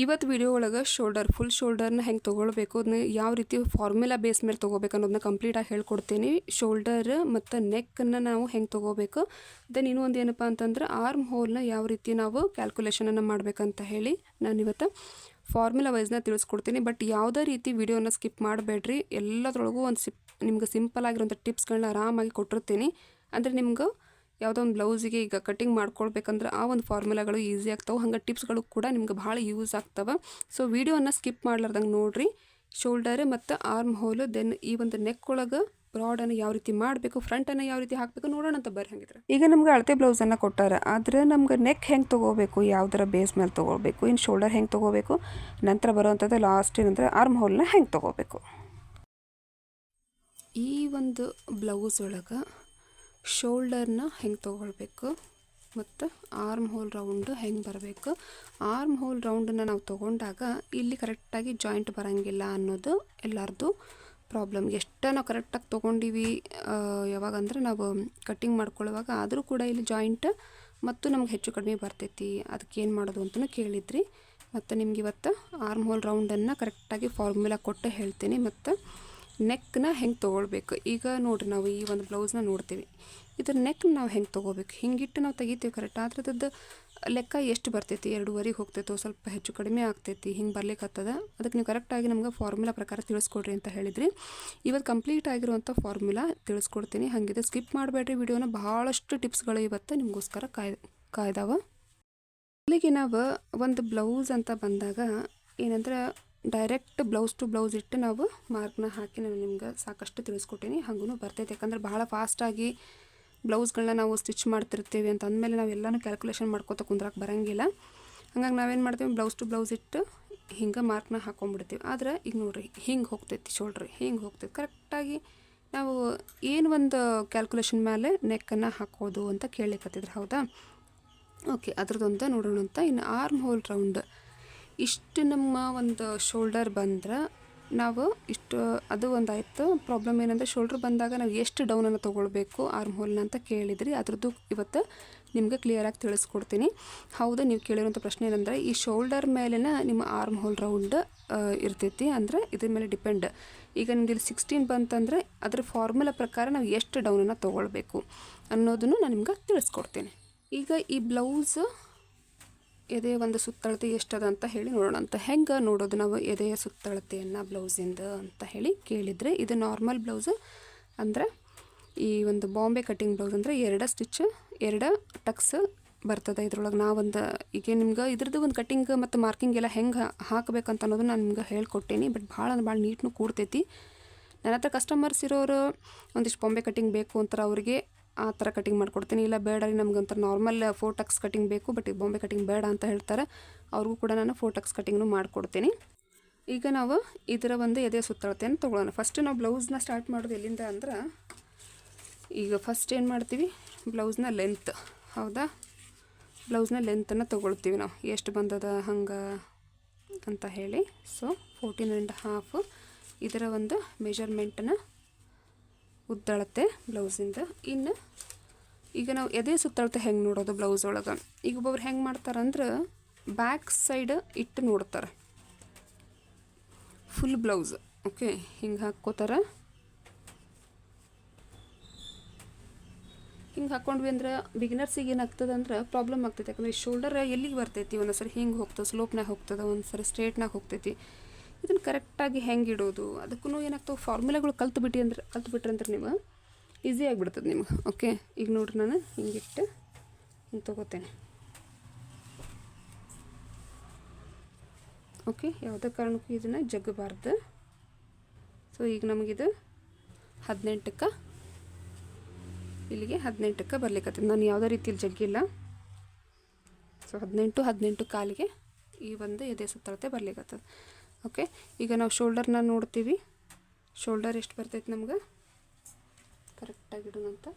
ಇವತ್ತು ವಿಡಿಯೋ ಒಳಗೆ shoulder full ಶೋಲ್ಡರ್ನ ಹೆಂಗೆ ತೊಗೊಳ್ಬೇಕು ಅದನ್ನ ಯಾವ ರೀತಿ ಫಾರ್ಮುಲಾ ಬೇಸ್ ಮೇಲೆ ತೊಗೋಬೇಕು ಅನ್ನೋದನ್ನ ಕಂಪ್ಲೀಟಾಗಿ ಹೇಳ್ಕೊಡ್ತೀನಿ. ಶೋಲ್ಡರ್ ಮತ್ತು ನೆಕ್ಕನ್ನು ನಾವು ಹೆಂಗೆ ತೊಗೋಬೇಕು ದೆನ್ ಇನ್ನೊಂದು ಏನಪ್ಪ ಅಂತಂದ್ರೆ ಆರ್ಮ್ ಹೋಲ್ನ ಯಾವ ರೀತಿ ನಾವು ಕ್ಯಾಲ್ಕುಲೇಷನನ್ನು ಮಾಡಬೇಕಂತ ಹೇಳಿ ನಾನು ಇವತ್ತು ಫಾರ್ಮುಲಾ ವೈಸ್ನ ತಿಳಿಸ್ಕೊಡ್ತೀನಿ. ಬಟ್ ಯಾವುದೇ ರೀತಿ ವಿಡಿಯೋನ ಸ್ಕಿಪ್ ಮಾಡಬೇಡ್ರಿ, ಎಲ್ಲದ್ರೊಳಗೂ ಒಂದು ಸಿಪ್ ನಿಮ್ಗೆ ಸಿಂಪಲ್ ಆಗಿರೋಂಥ ಟಿಪ್ಸ್ಗಳನ್ನ ಆರಾಮಾಗಿ ಕೊಟ್ಟಿರ್ತೀನಿ. ಅಂದರೆ ನಿಮ್ಗೆ ಯಾವುದೋ ಒಂದು ಬ್ಲೌಸಿಗೆ ಈಗ ಕಟಿಂಗ್ ಮಾಡ್ಕೊಳ್ಬೇಕಂದ್ರೆ ಆ ಒಂದು ಫಾರ್ಮುಲಾಗಳು ಈಸಿ ಆಗ್ತಾವೆ. ಹಂಗೆ ಟಿಪ್ಸ್ಗಳು ಕೂಡ ನಿಮ್ಗೆ ಭಾಳ ಯೂಸ್ ಆಗ್ತವೆ. ಸೊ ವಿಡಿಯೋನ ಸ್ಕಿಪ್ ಮಾಡ್ಲಾರ್ದಂಗೆ ನೋಡಿರಿ. ಶೋಲ್ಡರ್ ಮತ್ತು ಆರ್ಮ್ ಹೋಲು ದೆನ್ ಈ ಒಂದು ನೆಕ್ ಒಳಗೆ ಬ್ರಾಡನ್ನು ಯಾವ ರೀತಿ ಮಾಡಬೇಕು ಫ್ರಂಟನ್ನು ಯಾವ ರೀತಿ ಹಾಕಬೇಕು ನೋಡೋಣ ಅಂತ ಬರ್ರಿ ಹಂಗಿದ್ರೆ. ಈಗ ನಮ್ಗೆ ಅಳತೆ ಬ್ಲೌಸನ್ನು ಕೊಟ್ಟಾರೆ. ಆದರೆ ನಮ್ಗೆ ನೆಕ್ ಹೆಂಗೆ ತೊಗೋಬೇಕು, ಯಾವ್ದರ ಬೇಸ್ ಮೇಲೆ ತೊಗೋಬೇಕು ಇನ್ನು ಶೋಲ್ಡರ್ ಹೆಂಗೆ ತೊಗೋಬೇಕು, ನಂತರ ಬರುವಂಥದ್ದು ಲಾಸ್ಟ್ ಏನಂದರೆ ಆರ್ಮ್ ಹೋಲ್ನ ಹೆಂಗೆ ತೊಗೋಬೇಕು. ಈ ಒಂದು ಬ್ಲೌಸ್ ಒಳಗೆ ಶೋಲ್ಡರ್ನ ಹೆಂಗೆ ತೊಗೊಳ್ಬೇಕು ಮತ್ತು ಆರ್ಮ್ ಹೋಲ್ ರೌಂಡ್ ಹೆಂಗೆ ಬರಬೇಕು. ಆರ್ಮ್ ಹೋಲ್ ರೌಂಡನ್ನು ನಾವು ತೊಗೊಂಡಾಗ ಇಲ್ಲಿ ಕರೆಕ್ಟಾಗಿ ಜಾಯಿಂಟ್ ಬರೋಂಗಿಲ್ಲ ಅನ್ನೋದು ಎಲ್ಲರದು ಪ್ರಾಬ್ಲಮ್. ಎಷ್ಟು ನಾವು ಕರೆಕ್ಟಾಗಿ ತೊಗೊಂಡಿವಿ ಯಾವಾಗಂದ್ರೆ ನಾವು ಕಟ್ಟಿಂಗ್ ಮಾಡ್ಕೊಳ್ಳುವಾಗ ಆದರೂ ಕೂಡ ಇಲ್ಲಿ ಜಾಯಿಂಟ್ ಮತ್ತು ನಮ್ಗೆ ಹೆಚ್ಚು ಕಡಿಮೆ ಬರ್ತೈತಿ. ಅದಕ್ಕೆ ಏನು ಮಾಡೋದು ಅಂತಲೂ ಕೇಳಿದ್ರಿ. ಮತ್ತು ನಿಮ್ಗೆ ಇವತ್ತು ಆರ್ಮ್ ಹೋಲ್ ರೌಂಡನ್ನು ಕರೆಕ್ಟಾಗಿ ಫಾರ್ಮುಲಾ ಕೊಟ್ಟು ಹೇಳ್ತೀನಿ. ಮತ್ತು ನೆಕ್ನ ಹೆಂಗೆ ತೊಗೊಳ್ಬೇಕು? ಈಗ ನೋಡಿರಿ, ನಾವು ಈ ಒಂದು ಬ್ಲೌಸ್ನ ನೋಡ್ತೀವಿ. ಇದ್ರ ನೆಕ್ ನಾವು ಹೆಂಗೆ ತೊಗೋಬೇಕು ಹಿಂಗಿಟ್ಟು ನಾವು ತೆಗಿತೀವಿ ಕರೆಕ್ಟ್ ಆದ್ರೆ ಲೆಕ್ಕ ಎಷ್ಟು ಬರ್ತೈತಿ? ಎರಡೂವರೆಗೆ ಹೋಗ್ತೈತೋ, ಸ್ವಲ್ಪ ಹೆಚ್ಚು ಕಡಿಮೆ ಆಗ್ತೈತಿ, ಹಿಂಗೆ ಬರ್ಲಿಕ್ಕತ್ತದ ಅದಕ್ಕೆ ನೀವು ಕರೆಕ್ಟಾಗಿ ನಮ್ಗೆ ಫಾರ್ಮುಲಾ ಪ್ರಕಾರ ತಿಳಿಸ್ಕೊಡ್ರಿ ಅಂತ ಹೇಳಿದ್ರಿ. ಇವತ್ತು ಕಂಪ್ಲೀಟ್ ಆಗಿರುವಂಥ ಫಾರ್ಮುಲಾ ತಿಳಿಸ್ಕೊಡ್ತೀನಿ. ಹಾಗಿದ್ರೆ ಸ್ಕಿಪ್ ಮಾಡಬೇಡ್ರಿ ವಿಡಿಯೋನ ಭಾಳಷ್ಟು ಟಿಪ್ಸ್ಗಳು ಇವತ್ತು ನಿಮಗೋಸ್ಕರ ಕಾಯ್, ಕಾಯ್ದಾವ. ಇಲ್ಲಿಗೆ ನಾವು ಒಂದು ಬ್ಲೌಸ್ ಅಂತ ಬಂದಾಗ ಏನಂದ್ರೆ ಡೈರೆಕ್ಟ್ ಬ್ಲೌಸ್ ಟು ಬ್ಲೌಸ್ ಇಟ್ಟು ನಾವು ಮಾರ್ಕ್ನ ಹಾಕಿ ನಾನು ನಿಮ್ಗೆ ಸಾಕಷ್ಟು ತಿಳಿಸ್ಕೊಟ್ಟೀನಿ. ಹಾಗೂ ಬರ್ತೈತೆ. ಯಾಕಂದ್ರೆ ಭಾಳ ಫಾಸ್ಟಾಗಿ ಬ್ಲೌಸ್ಗಳನ್ನ ನಾವು ಸ್ಟಿಚ್ ಮಾಡ್ತಿರ್ತೀವಿ ಅಂತ ಅಂದಮೇಲೆ ನಾವು ಎಲ್ಲನೂ ಕ್ಯಾಲ್ಕುಲೇಷನ್ ಮಾಡ್ಕೋತ ಕುಂದ್ರಕ್ಕೆ ಬರೋಂಗಿಲ್ಲ. ಹಂಗಾಗಿ ನಾವೇನು ಮಾಡ್ತೀವಿ? ಬ್ಲೌಸ್ ಟು ಬ್ಲೌಸ್ ಇಟ್ಟು ಹಿಂಗೆ ಮಾರ್ಕ್ನ ಹಾಕೊಂಡ್ಬಿಡ್ತೀವಿ ಆದ್ರೆ ಈಗ ನೋಡಿರಿ, ಹಿಂಗೆ ಹೋಗ್ತೈತಿ ಶೋಲ್ಡ್ರಿ. ಹಿಂಗೆ ಹೋಗ್ತೈತಿ. ಕರೆಕ್ಟಾಗಿ ನಾವು ಏನು ಒಂದು ಕ್ಯಾಲ್ಕುಲೇಷನ್ ಮೇಲೆ ನೆಕ್ಕನ್ನು ಹಾಕೋದು ಅಂತ ಕೇಳಲಿಕ್ಕತ್ತಿದ್ರು ಹೌದಾ? ಓಕೆ ಅದ್ರದ್ದೊಂದು ನೋಡೋಣ ಅಂತ ಇನ್ನು ಆರ್ಮ್ ಹೋಲ್ ರೌಂಡ್ ಇಷ್ಟು ನಮ್ಮ ಒಂದು ಶೋಲ್ಡರ್ ಬಂದ್ರೆ ನಾವು ಇಷ್ಟು, ಅದು ಒಂದು ಆಯಿತು ಪ್ರಾಬ್ಲಮ್ ಏನಂದರೆ ಶೋಲ್ಡ್ರ್ ಬಂದಾಗ ನಾವು ಎಷ್ಟು ಡೌನನ್ನು ತೊಗೊಳ್ಬೇಕು ಆರ್ಮ್ ಹೋಲ್ನ ಅಂತ ಕೇಳಿದ್ರಿ. ಅದ್ರದ್ದು ಇವತ್ತು ನಿಮಗೆ ಕ್ಲಿಯರಾಗಿ ತಿಳಿಸ್ಕೊಡ್ತೀನಿ. ಹೌದು, ನೀವು ಕೇಳಿರುವಂಥ ಪ್ರಶ್ನೆ ಏನಂದರೆ, ಈ ಶೋಲ್ಡರ್ ಮೇಲಿನ ನಿಮ್ಮ ಆರ್ಮ್ ಹೋಲ್ ರೌಂಡ್ ಇರ್ತೈತಿ. ಅಂದರೆ ಇದ್ರ ಮೇಲೆ ಡಿಪೆಂಡ್ ಈಗ ನಿಮ್ಗೆ ಇಲ್ಲಿ ಸಿಕ್ಸ್ಟೀನ್ ಬಂತಂದರೆ ಅದ್ರ ಫಾರ್ಮುಲಾ ಪ್ರಕಾರ ನಾವು ಎಷ್ಟು ಡೌನನ್ನು ತೊಗೊಳ್ಬೇಕು ಅನ್ನೋದನ್ನು ನಾನು ನಿಮ್ಗೆ ತಿಳಿಸ್ಕೊಡ್ತೀನಿ. ಈಗ ಈ ಬ್ಲೌಸ್ ಎದೆಯ ಒಂದು ಸುತ್ತಳತೆ ಎಷ್ಟದ ಅಂತ ಹೇಳಿ ನೋಡೋಣ. ಅಂತ ಹೆಂಗೆ ನೋಡೋದು ನಾವು ಎದೆಯ ಸುತ್ತಳತೆಯನ್ನು ಬ್ಲೌಸಿಂದ ಅಂತ ಹೇಳಿ ಕೇಳಿದರೆ ಇದು ನಾರ್ಮಲ್ ಬ್ಲೌಸ್ ಅಂದರೆ ಈ ಒಂದು ಬಾಂಬೆ ಕಟ್ಟಿಂಗ್ ಬ್ಲೌಸ್ ಅಂದರೆ ಎರಡು ಸ್ಟಿಚ್, ಎರಡು ಟಕ್ಸ್ ಬರ್ತದೆ ಇದ್ರೊಳಗೆ. ನಾವೊಂದು ಈಗ ನಿಮ್ಗೆ ಇದ್ರದ್ದು ಒಂದು ಕಟ್ಟಿಂಗ್ ಮತ್ತು ಮಾರ್ಕಿಂಗ್ ಎಲ್ಲ ಹೆಂಗೆ ಹಾಕಬೇಕಂತ ಅನ್ನೋದು ನಾನು ನಿಮ್ಗೆ ಹೇಳ್ಕೊಟ್ಟೇನಿ. ಬಟ್ ಭಾಳ ಅಂದ್ರೆ ಭಾಳ ನೀಟ್ನು ಕೂಡ್ತೈತಿ ನನ್ನ ಹತ್ರ ಕಸ್ಟಮರ್ಸ್ ಇರೋರು ಒಂದಿಷ್ಟು ಬಾಂಬೆ ಕಟ್ಟಿಂಗ್ ಬೇಕು ಅಂತಾರೆ ಅವರಿಗೆ ಆ ಥರ ಕಟಿಂಗ್ ಮಾಡಿಕೊಡ್ತೀನಿ. ಇಲ್ಲ, ಬೇಡ ರೀ ನಮ್ಗೆ ಒಂಥರ ನಾರ್ಮಲ್ ಫೋಟಕ್ಸ್ ಟಕ್ಸ್ ಕಟಿಂಗ್ ಬೇಕು ಬಟ್ ಬಾಂಬೆ ಕಟಿಂಗ್ ಬೇಡ ಅಂತ ಹೇಳ್ತಾರೆ. ಅವ್ರಿಗೂ ಕೂಡ ನಾನು ಫೋಟಕ್ಸ್ ಟಕ್ಸ್ ಕಟಿಂಗ್ನು ಮಾಡಿಕೊಡ್ತೀನಿ. ಈಗ ನಾವು ಇದರ ಒಂದು ಎದೆ ಸುತ್ತಳತೆಯನ್ನು ತೊಗೊಳ್ಳೋಣ ಫಸ್ಟ್ ನಾವು ಬ್ಲೌಸ್ನ ಸ್ಟಾರ್ಟ್ ಮಾಡೋದು ಎಲ್ಲಿಂದ ಅಂದ್ರೆ, ಈಗ ಫಸ್ಟ್ ಏನು ಮಾಡ್ತೀವಿ? ಬ್ಲೌಸ್ನ ಲೆಂತ್ ಹೌದಾ? ಬ್ಲೌಸ್ನ ಲೆಂತನ್ನು ತೊಗೊಳ್ತೀವಿ ನಾವು. ಎಷ್ಟು ಬಂದದ ಹಂಗೆ ಅಂತ ಹೇಳಿ. ಸೊ ಫೋರ್ಟೀನ್ ಆ್ಯಂಡ್ ಹಾಫ್ ಇದರ ಒಂದು ಮೆಜರ್ಮೆಂಟನ್ನು ಉದ್ದಳತೆ ಬ್ಲೌಸಿಂದ. ಇನ್ನು ಈಗ ನಾವು ಎದೆ ಸುತ್ತಳತೆ ಹೆಂಗೆ ನೋಡೋದು ಬ್ಲೌಸ್ ಒಳಗೆ? ಈಗ ಒಬ್ಬೊಬ್ರು ಹೆಂಗೆ ಮಾಡ್ತಾರಂದ್ರೆ ಬ್ಯಾಕ್ ಸೈಡ್ ಇಟ್ಟು ನೋಡ್ತಾರೆ. ಫುಲ್ ಬ್ಲೌಸ್ ಓಕೆ ಹಿಂಗೆ ಹಾಕ್ಕೋತಾರೆ. ಹಿಂಗೆ ಹಾಕ್ಕೊಂಡ್ವಿ ಅಂದ್ರೆ ಬಿಗಿನರ್ಸಿಗೆ ಏನಾಗ್ತದೆ ಅಂದ್ರೆ ಪ್ರಾಬ್ಲಮ್ ಆಗ್ತೈತೆ. ಯಾಕಂದ್ರೆ ಶೋಲ್ಡರ್ ಎಲ್ಲಿಗೆ ಬರ್ತೈತಿ? ಒಂದೊಂದ್ಸರಿ ಸರಿ ಹಿಂಗೆ ಹೋಗ್ತದೆ ಸ್ಲೋಪ್ನಾಗ ಹೋಗ್ತದೆ ಒಂದ್ಸರಿ ಸ್ಟ್ರೇಟ್ನಾಗ ಹೋಗ್ತೈತಿ. ಇದನ್ನು ಕರೆಕ್ಟಾಗಿ ಹೆಂಗೆ ಇಡೋದು? ಅದಕ್ಕೂ ಏನಾಗ್ತವೆ ಫಾರ್ಮುಲಾಗಳು ಕಲ್ತು ಬಿಟ್ಟು ಅಂದ್ರೆ, ಕಲ್ತು ಬಿಟ್ರೆ ಅಂದ್ರೆ ನೀವು ಈಸಿ ಆಗಿಬಿಡ್ತದೆ ನಿಮ್ಗೆ. ಓಕೆ ಈಗ ನೋಡ್ರಿ ನಾನು, ಹಿಂಗಿಟ್ಟು ಹಿಂಗೆ ತೊಗೋತೇನೆ. ಓಕೆ ಯಾವುದೇ ಕಾರಣಕ್ಕೂ ಇದನ್ನು ಜಗ್ಗಬಾರ್ದು. ಸೊ ಈಗ ನಮಗಿದು ಹದಿನೆಂಟಕ್ಕೆ, ಇಲ್ಲಿಗೆ ಹದಿನೆಂಟಕ್ಕೆ ಬರ್ಲಿಕ್ಕೆ ನಾನು ಯಾವುದೇ ರೀತಿಯಲ್ಲಿ ಜಗ್ಗಿಲ್ಲ. ಸೊ ಹದಿನೆಂಟು ಹದಿನೆಂಟು ಕಾಲಿಗೆ ಈ ಒಂದು ಎದೆ ಸುತ್ತಳತೆ ಬರ್ಲಿಕ್ಕತ್ತದ ಓಕೆ? ಈಗ ನಾವು ಶೋಲ್ಡರ್ನ ನೋಡ್ತೀವಿ. ಶೋಲ್ಡರ್ ಎಷ್ಟು ಬರ್ತೈತೆ ನಮ್ಗೆ? ಕರೆಕ್ಟಾಗಿ ಇಡೋಣಂತ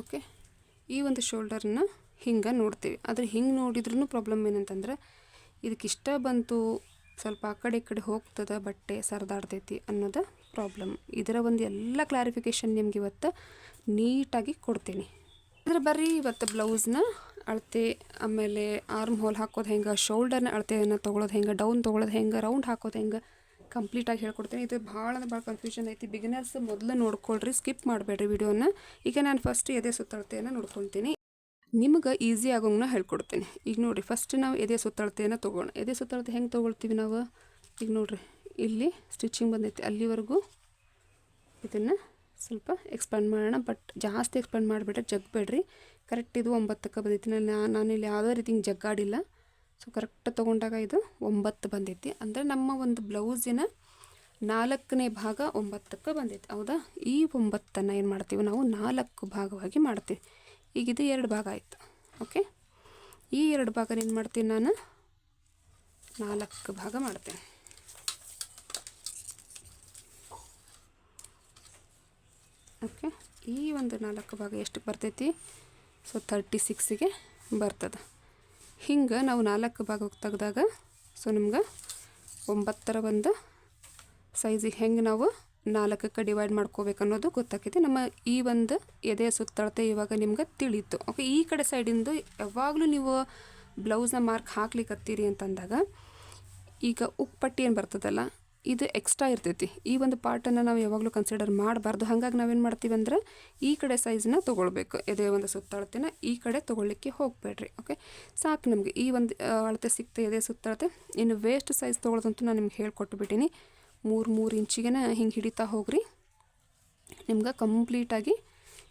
ಓಕೆ? ಈ ಒಂದು ಶೋಲ್ಡರ್ನ ಹಿಂಗೆ ನೋಡ್ತೀವಿ. ಆದರೆ ಹಿಂಗೆ ನೋಡಿದ್ರೂ ಪ್ರಾಬ್ಲಮ್ ಏನಂತಂದ್ರೆ ಇದಕ್ಕೆ ಇಷ್ಟ ಬಂತು ಸ್ವಲ್ಪ ಆ ಕಡೆ ಈ ಕಡೆ ಹೋಗ್ತದೆ ಬಟ್ಟೆ ಸರಿದಾಡ್ತೈತಿ ಅನ್ನೋದು ಪ್ರಾಬ್ಲಮ್ ಇದರ ಒಂದು ಎಲ್ಲ ಕ್ಲಾರಿಫಿಕೇಷನ್ ನಿಮ್ಗೆ ಇವತ್ತು ನೀಟಾಗಿ ಕೊಡ್ತೀನಿ. ಅಂದರೆ ಬರ್ರಿ ಇವತ್ತು ಬ್ಲೌಸ್ನ ಅಳತೆ, ಆಮೇಲೆ ಆರ್ಮ್ ಹೋಲ್ ಹಾಕೋದು ಹೆಂಗೆ ಶೋಲ್ಡರ್ನ ಅಳತೆಯನ್ನು ತೊಗೊಳೋದು ಹೆಂಗೆ ಡೌನ್ ತೊಗೊಳೋದು ಹೆಂಗೆ ರೌಂಡ್ ಹಾಕೋದು ಹೆಂಗೆ ಕಂಪ್ಲೀಟಾಗಿ ಹೇಳ್ಕೊಡ್ತೀನಿ. ಇದು ಭಾಳ ಅಂದ್ರೆ ಭಾಳ ಕನ್ಫ್ಯೂಷನ್ ಐತಿ. ಬಿಗಿನರ್ಸ್ ಮೊದಲು ನೋಡ್ಕೊಳ್ರಿ ಸ್ಕಿಪ್ ಮಾಡಬೇಡ್ರಿ ವಿಡಿಯೋನ ಈಗ ನಾನು ಫಸ್ಟ್ ಎದೆ ಸುತ್ತಳತೆಯನ್ನು ನೋಡ್ಕೊತೀನಿ. ನಿಮ್ಗೆ ಈಸಿ ಆಗೋಂಗನ ಹೇಳ್ಕೊಡ್ತೀನಿ. ಈಗ ನೋಡಿರಿ ಫಸ್ಟ್ ನಾವು ಎದೆ ಸುತ್ತಳತೆಯನ್ನು ತೊಗೋಣ. ಎದೆ ಸುತ್ತಳತೆ ಹೆಂಗೆ ತೊಗೊಳ್ತೀವಿ ನಾವು? ಈಗ ನೋಡಿರಿ, ಇಲ್ಲಿ ಸ್ಟಿಚಿಂಗ್ ಬಂದೈತಿ. ಅಲ್ಲಿವರೆಗೂ ಇದನ್ನು ಸ್ವಲ್ಪ ಎಕ್ಸ್ಪ್ಯಾಂಡ್ ಮಾಡೋಣ. ಬಟ್ ಜಾಸ್ತಿ ಎಕ್ಸ್ಪ್ಯಾಂಡ್ ಮಾಡಿಬಿಟ್ರೆ ಜಗ್ಬೇಡ್ರಿ. ಕರೆಕ್ಟ್ ಇದು ಒಂಬತ್ತಕ್ಕೆ ಬಂದೈತಿ. ನಾನು ನಾನಿಲ್ಲಿ ಯಾವುದೇ ರೀತಿ ಹಿಂಗೆ ಜಗ್ಗಾಡಿಲ್ಲ. ಸೊ ಕರೆಕ್ಟ್ ತೊಗೊಂಡಾಗ ಇದು ಒಂಬತ್ತು ಬಂದೈತಿ. ಅಂದರೆ ನಮ್ಮ ಒಂದು ಬ್ಲೌಸಿನ ನಾಲ್ಕನೇ ಭಾಗ ಒಂಬತ್ತಕ್ಕೆ ಬಂದೈತಿ. ಹೌದಾ? ಈ ಒಂಬತ್ತನ್ನು ಏನು ಮಾಡ್ತೀವಿ ನಾವು ನಾಲ್ಕು ಭಾಗವಾಗಿ ಮಾಡ್ತೀವಿ. ಈಗ ಇದು ಎರಡು ಭಾಗ ಆಯಿತು. ಓಕೆ ಈ ಎರಡು ಭಾಗ ಏನು ಮಾಡ್ತೀನಿ ನಾನು? ನಾಲ್ಕು ಭಾಗ ಮಾಡ್ತೇನೆ. ಓಕೆ ಈ ಒಂದು ನಾಲ್ಕು ಭಾಗ ಎಷ್ಟು ಬರ್ತೈತಿ? ಸೊ ತರ್ಟಿ ಸಿಕ್ಸಿಗೆ ಬರ್ತದೆ. ಹಿಂಗೆ ನಾವು ನಾಲ್ಕು ಭಾಗಕ್ಕೆ ತೆಗೆದಾಗ ಸೊ ನಿಮ್ಗೆ ಒಂಬತ್ತರ ಒಂದು ಸೈಜಿಗೆ ಹೆಂಗೆ ನಾವು ನಾಲ್ಕಕ್ಕೆ ಡಿವೈಡ್ ಮಾಡ್ಕೋಬೇಕು ಅನ್ನೋದು ಗೊತ್ತಾಕೈತಿ ನಮ್ಮ ಈ ಒಂದು ಎದೆಯ ಸುತ್ತಳತೆ ಇವಾಗ ನಿಮ್ಗೆ ತಿಳಿತು. ಓಕೆ ಈ ಕಡೆ ಸೈಡಿಂದು ಯಾವಾಗಲೂ ನೀವು ಬ್ಲೌಸ್ನ ಮಾರ್ಕ್ ಹಾಕ್ಲಿಕ್ಕತ್ತೀರಿ ಅಂತಂದಾಗ, ಈಗ ಉಪ್ಪಟ್ಟಿ ಏನು ಬರ್ತದಲ್ಲ, ಇದು ಎಕ್ಸ್ಟ್ರಾ ಇರ್ತೈತಿ. ಈ ಒಂದು ಪಾರ್ಟನ್ನು ನಾವು ಯಾವಾಗಲೂ ಕನ್ಸಿಡರ್ ಮಾಡಬಾರ್ದು. ಹಾಗಾಗಿ ನಾವೇನು ಮಾಡ್ತೀವಿ ಅಂದ್ರೆ, ಈ ಕಡೆ ಸೈಜ್ನ ತೊಗೊಳ್ಬೇಕು. ಎದೆ ಒಂದು ಸುತ್ತಳತೆನ ಈ ಕಡೆ ತೊಗೊಳ್ಲಿಕ್ಕೆ ಹೋಗಬೇಡ್ರಿ. ಓಕೆ ಸಾಕು ನಮಗೆ. ಈ ಒಂದು ಅಳತೆ ಸಿಕ್ತ ಎದೆ ಸುತ್ತಳತೆ, ಇನ್ನು ವೇಸ್ಟ್ ಸೈಜ್ ತೊಗೊಳೋದಂತೂ ನಾನು ನಿಮ್ಗೆ ಹೇಳ್ಕೊಟ್ಬಿಟ್ಟಿನಿ ಮೂರು ಮೂರು ಇಂಚಿಗೆನ ಹಿಂಗೆ ಹಿಡಿತಾ ಹೋಗ್ರಿ. ನಿಮ್ಗೆ ಕಂಪ್ಲೀಟಾಗಿ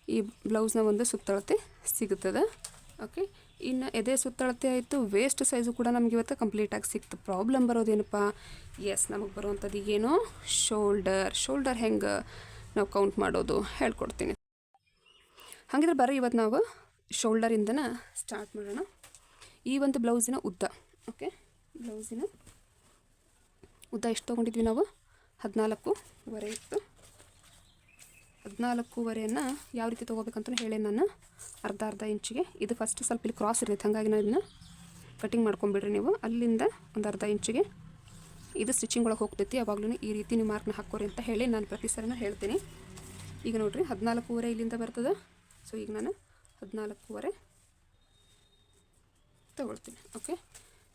ಈ ಬ್ಲೌಸ್ನ ಒಂದು ಸುತ್ತಳತೆ ಸಿಗುತ್ತದೆ. ಓಕೆ? ಇನ್ನು ಎದೆ ಸುತ್ತಳತೆ ಆಯಿತು ವೇಸ್ಟ್ ಸೈಜು ಕೂಡ ನಮ್ಗೆ ಇವತ್ತು ಕಂಪ್ಲೀಟಾಗಿ ಸಿಕ್ತು. ಪ್ರಾಬ್ಲಮ್ ಬರೋದೇನಪ್ಪ? ಎಸ್ ನಮಗೆ ಬರುವಂಥದ್ದು ಏನೋ? ಶೋಲ್ಡರ್ ಶೋಲ್ಡರ್ ಹೆಂಗೆ ನಾವು ಕೌಂಟ್ ಮಾಡೋದು? ಹೇಳ್ಕೊಡ್ತೀನಿ. ಹಾಗಿದ್ರೆ ಬರೋ ಇವತ್ತು ನಾವು ಶೋಲ್ಡರಿಂದನ ಸ್ಟಾರ್ಟ್ ಮಾಡೋಣ. ಈ ಒಂದು ಬ್ಲೌಸಿನ ಉದ್ದ. ಓಕೆ? ಬ್ಲೌಸಿನ ಉದ್ದ ಎಷ್ಟು ತೊಗೊಂಡಿದ್ವಿ ನಾವು? ಹದಿನಾಲ್ಕೂವರೆ ಇತ್ತು. ಹದಿನಾಲ್ಕೂವರೆಯನ್ನು ಯಾವ ರೀತಿ ತೊಗೋಬೇಕಂತ ಹೇಳಿ ನಾನು ಅರ್ಧ ಅರ್ಧ ಇಂಚಿಗೆ. ಇದು ಫಸ್ಟ್ ಸ್ವಲ್ಪ ಇಲ್ಲಿ ಕ್ರಾಸ್ ಇರ್ತೈತೆ, ಹಾಗಾಗಿ ನಾನು ಇದನ್ನ ಕಟಿಂಗ್ ಮಾಡ್ಕೊಂಬಿಡ್ರಿ ನೀವು. ಅಲ್ಲಿಂದ ಒಂದು ಅರ್ಧ ಇಂಚಿಗೆ. ಇದು ಸ್ಟಿಚಿಂಗ್ ಒಳಗೆ ಹೋಗ್ತೈತಿ, ಯಾವಾಗಲೂ ಈ ರೀತಿ ನೀವು ಮಾರ್ಕ್ನ ಹಾಕೋರಿ ಅಂತ ಹೇಳಿ ನಾನು ಪ್ರತಿ ಸರಿನ ಹೇಳ್ತೀನಿ. ಈಗ ನೋಡಿರಿ, ಹದಿನಾಲ್ಕೂವರೆ ಇಲ್ಲಿಂದ ಬರ್ತದೆ. ಸೊ ಈಗ ನಾನು ಹದಿನಾಲ್ಕೂವರೆ ತಗೊಳ್ತೀನಿ ಓಕೆ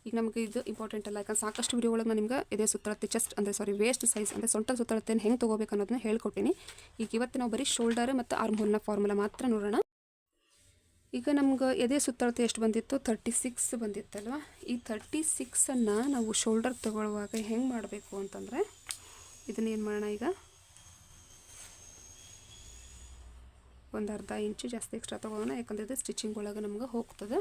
ಈಗ ನಮಗೆ ಇದು ಇಂಪಾರ್ಟೆಂಟ್ ಅಲ್ಲ. ಯಾಕಂದ್ರೆ ಸಾಕಷ್ಟು ವಿಡಿಯೋ ಒಳಗೆ ನಾನು ನಿಮ್ಗೆ ಇದೇ ಸುತ್ತಳತೆ ಚೆಸ್ಟ್ ಅಂದರೆ ಸಾರಿ ವೇಸ್ಟ್ ಸೈಜ್ ಅಂದರೆ ಸೊಂಟ ಸುತ್ತಳತೆಯನ್ನು ಹೆಂಗೆ ತೊಗೋಬೇಕು ಅನ್ನೋದನ್ನ ಹೇಳ್ಕೊಟ್ಟಿನಿ. ಈಗ ಇವತ್ತು ನಾವು ಬರೀ ಶೋಲ್ಡರ್ ಮತ್ತು ಆರ್ಮ್ ಹೋಲ್ನ ಫಾರ್ಮುಲಾ ಮಾತ್ರ ನೋಡೋಣ. ಈಗ ನಮ್ಗೆ ಎದೆ ಸುತ್ತಳತೆ ಎಷ್ಟು ಬಂದಿತ್ತು? ತರ್ಟಿ ಸಿಕ್ಸ್ ಬಂದಿತ್ತಲ್ವ? ಈ ತರ್ಟಿ ಸಿಕ್ಸನ್ನು ನಾವು ಶೋಲ್ಡರ್ ತಗೊಳ್ಳುವಾಗ ಹೆಂಗೆ ಮಾಡಬೇಕು ಅಂತಂದರೆ ಇದನ್ನ ಏನು ಮಾಡೋಣ ಈಗ? ಒಂದು ಅರ್ಧ ಇಂಚು ಜಾಸ್ತಿ ಎಕ್ಸ್ಟ್ರಾ ತೊಗೊಳ್ಳೋಣ ಯಾಕಂದರೆ ಇದು ಸ್ಟಿಚಿಂಗ್ ಒಳಗೆ ನಮ್ಗೆ ಹೋಗ್ತದೆ.